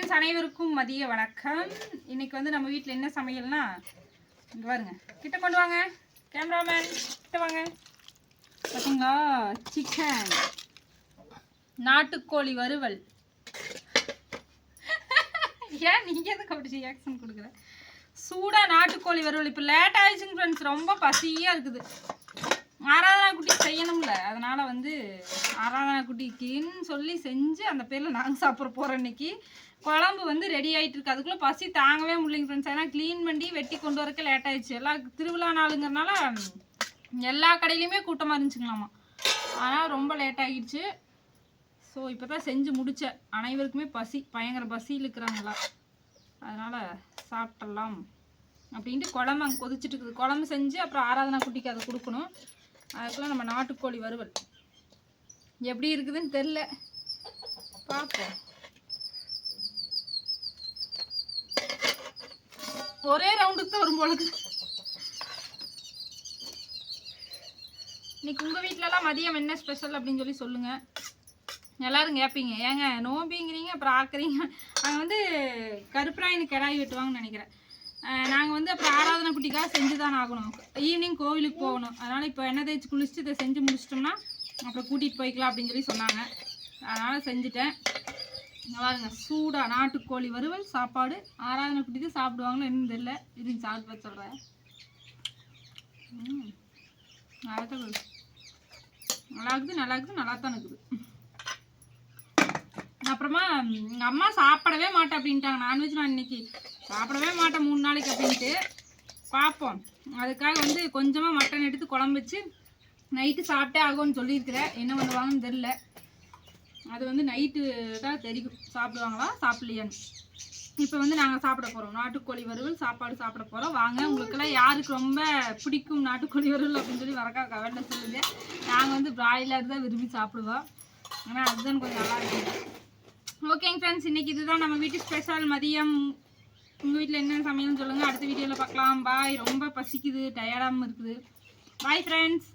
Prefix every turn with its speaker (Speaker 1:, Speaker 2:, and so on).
Speaker 1: Friends அனைவருக்கும் மதிய வணக்கம். இன்னைக்கு வந்து நம்ம வீட்டில் என்ன சமையல்னா இங்கே பாருங்க. கிட்ட கொண்டு வாங்க. கேமராமேன் கிட்ட வாங்க. பார்த்தீங்களா சிக்கன் நாட்டுக்கோழி வறுவல். ஏன் நீங்கள் எதுக்கு அப்படி ரியாக்ஷன் கொடுக்குற? சூடாக நாட்டுக்கோழி வறுவல். இப்போ லேட் ஆயிடுச்சுங்க ஃப்ரெண்ட்ஸ் ரொம்ப பசியாக இருக்குது. ஆராதனா குட்டி செய்யணும்ல. அதனால வந்து ஆராதனா குட்டிக்குன்னு சொல்லி செஞ்சு அந்த பேரில் நாங்கள் சாப்பிட போகிறோம் இன்னைக்கு. குழம்பு வந்து ரெடி ஆகிட்டு இருக்கு. அதுக்குள்ளே பசி தாங்கவே முடியலைங்க ஃப்ரெண்ட்ஸ் ஏன்னா க்ளீன் பண்ணி வெட்டி கொண்டு வரக்க லேட் ஆயிடுச்சு. எல்லா திருவிழா நாளுங்கிறனால எல்லா கடையிலையுமே கூட்டமாக இருந்துச்சுங்களாமா. ஆனால் ரொம்ப லேட் ஆகிடுச்சு ஸோ இப்போ தான் செஞ்சு முடித்தேன் அனைவருக்குமே பசி பயங்கர பசியில் இருக்கிறாங்களா. அதனால் சாப்பிட்றலாம் அப்படின்ட்டு குழம்பு அங்கே கொதிச்சுட்டு இருக்குது. குழம்பு செஞ்சு அப்புறம் ஆராதனா குட்டிக்கு அதை கொடுக்கணும். அதுக்குள்ள நம்ம நாட்டுக்கோழி வறுவல். எப்படி இருக்குதுன்னு தெரில பார்ப்போம். ஒரே ரவுண்டுக்கு தான் வரும் போல இன்னைக்கு உங்கள் வீட்டிலலாம் மதியம் என்ன ஸ்பெஷல் அப்படின்னு சொல்லி சொல்லுங்கள் எல்லோரும் கேட்பீங்க ஏங்க நோம்பிங்கிறீங்க அப்புறம் ஆக்குறீங்க அங்கே வந்து கருப்பராயின்னு கிடாய் வெட்டுவாங்கன்னு நினைக்கிறேன். நாங்கள் வந்து அப்புறம் ஆராதனை குட்டிக்காக செஞ்சு தான் ஆகணும். ஈவினிங் கோவிலுக்கு போகணும். அதனால் இப்போ எண்ணெய் தேய்ச்சி குளிச்சுட்டு இதை செஞ்சு முடிச்சிட்டோம்னா அப்புறம் கூட்டிகிட்டு போய்க்கலாம் அப்படின்னு சொல்லி சொன்னாங்க. அதனால் செஞ்சுட்டேன். இங்க பாருங்க சூடாக நாட்டுக்கோழி வறுவல் சாப்பாடு. ஆராதனை குட்டிக்கு சாப்பிடுவாங்களோ என்னன்னு தெரியல. இருங்க சாப்பிட்டு சொல்கிறேன் நல்லா தான் இருக்குது. நல்லா இருக்குது நல்லா இருக்குது நல்லா தான் இருக்குது. அப்புறமா எங்கள் அம்மா சாப்பிடவே மாட்டேன் அப்படின்ட்டாங்க. நான்வெஜ் நான் இன்னைக்கு சாப்பிடவே மாட்டேன் மூணு நாளைக்கு அப்படின்ட்டு. பார்ப்போம் அதுக்காக வந்து கொஞ்சமாக மட்டன் எடுத்து குழம்பு வச்சு நைட்டு சாப்பிட்டே ஆகும்னு சொல்லியிருக்கிறேன். என்ன பண்ணுவாங்கன்னு தெரில அது வந்து நைட்டு தான் தெரியும். சாப்பிடுவாங்களா சாப்பிடலையான்னு. இப்போ வந்து நாங்கள் சாப்பிட போகிறோம் நாட்டுக்கோழி வறுவல் சாப்பாடு சாப்பிட போகிறோம் வாங்க உங்களுக்கெல்லாம் யாருக்கு ரொம்ப பிடிக்கும் நாட்டுக்கோழி வறுவல் அப்படின்னு சொல்லி வரக்கா கவர்ல சொல்லுங்க. நாங்கள் வந்து பிராய்லர் தான் விரும்பி சாப்பிடுவோம். ஆனால் அதுதான் கொஞ்சம் நல்லா இருக்கும். ஓகேங்க ஃப்ரெண்ட்ஸ் இன்னைக்கு இதுதான் நம்ம வீட்டு ஸ்பெஷல் மதியம். உங்கள் வீட்டில் என்ன சமையல்னு சொல்லுங்கள் அடுத்த வீடியோவில் பார்க்கலாம். பாய் ரொம்ப பசிக்குது டயர்டாகவும் இருக்குது பாய் ஃப்ரெண்ட்ஸ்